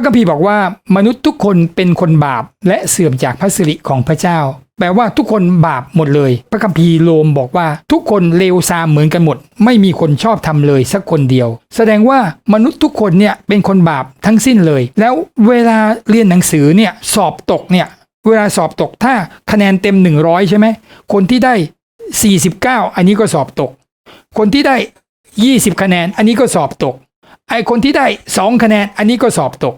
ระคัมภีร์บอกว่ามนุษย์ทุกคนเป็นคนบาปและเสื่อมจากพระสิริของพระเจ้า แปลว่าทุกคนบาปหมดเลย พระคัมภีร์โรมบอกว่าทุกคนเลวทรามเหมือนกันหมด ไม่มีคนชอบทำเลยสักคนเดียว แสดงว่ามนุษย์ทุกคนเนี่ยเป็นคนบาปทั้งสิ้นเลย แล้วเวลาเรียนหนังสือเนี่ยสอบตกเนี่ยเวลาสอบตกถ้าคะแนนเต็ม 100 ใช่ไหมคนที่ได้ 49 อันนี้ก็สอบตก คนที่ได้ 20 คะแนน อันนี้ก็สอบตก ไอคนที่ได้ 2 คะแนน อันนี้ก็สอบตก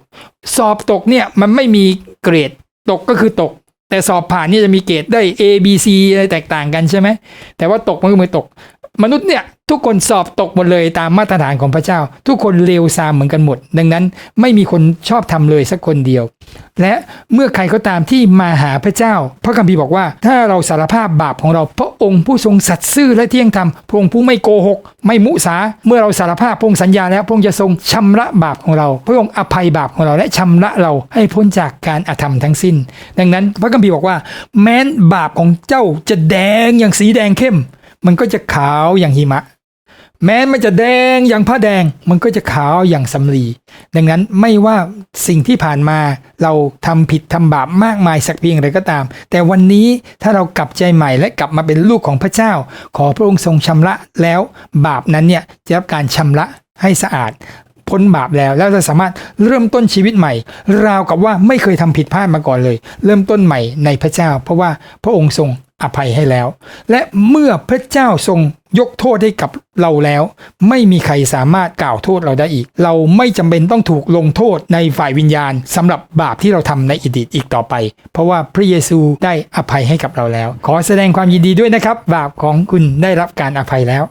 สอบตกเนี่ยมันไม่มีเกรดตกก็คือตก แต่สอบผ่านเนี่ยจะมีเกรดได้ A B C อะไรแตกต่างกันใช่ไหมแต่ว่าตกมันก็มือตก มนุษย์เนี่ยทุกคนสอบตกหมดเลยตามมาตรฐานของพระเจ้า ทุกคนเลวทรามเหมือนกันหมด ดังนั้นไม่มีคนชอบทำเลยสักคนเดียว และเมื่อใครก็ตามที่มาหาพระเจ้า พระคัมภีร์บอกว่า ถ้าเราสารภาพบาปของเราพระองค์ผู้ทรงสัตย์ซื่อและเที่ยงธรรมพระองค์ผู้ไม่โกหก ไม่มุสาเมื่อเราสารภาพพระองค์สัญญาแล้วพระองค์จะทรงชำระบาปของเรา พระองค์อภัยบาปของเราและชำระเราให้พ้นจากการอาธรรมทั้งสิ้น ดังนั้นพระคัมภีร์บอกว่า แม้นบาปของเจ้าจะแดงอย่างสีแดงเข้ม มันก็จะขาวอย่างหิมะ แม้มันจะแดงอย่างผ้าแดง มันก็จะขาวอย่างสำลี ดังนั้นไม่ว่าสิ่งที่ผ่านมาเราทำผิดทำบาปมากมายสักเพียงไรก็ตาม แต่วันนี้ถ้าเรากลับใจใหม่และกลับมาเป็นลูกของพระเจ้า ขอพระองค์ทรงชำระแล้วบาปนั้นเนี่ยจะรับการชำระให้สะอาดพ้นบาปแล้วแล้วจะสามารถเริ่มต้นชีวิตใหม่ ราวกับว่าไม่เคยทำผิดพลาดมาก่อนเลย เริ่มต้นใหม่ในพระเจ้า เพราะว่าพระองค์ทรง อภัยให้แล้ว และเมื่อพระเจ้าทรงยกโทษให้กับเราแล้ว ไม่มีใครสามารถกล่าวโทษเราได้อีก เราไม่จำเป็นต้องถูกลงโทษในฝ่ายวิญญาณสำหรับบาปที่เราทำในอดีตอีกต่อไป เพราะว่าพระเยซูได้อภัยให้กับเราแล้ว ขอแสดงความยินดีด้วยนะครับ บาปของคุณได้รับการอภัยแล้ว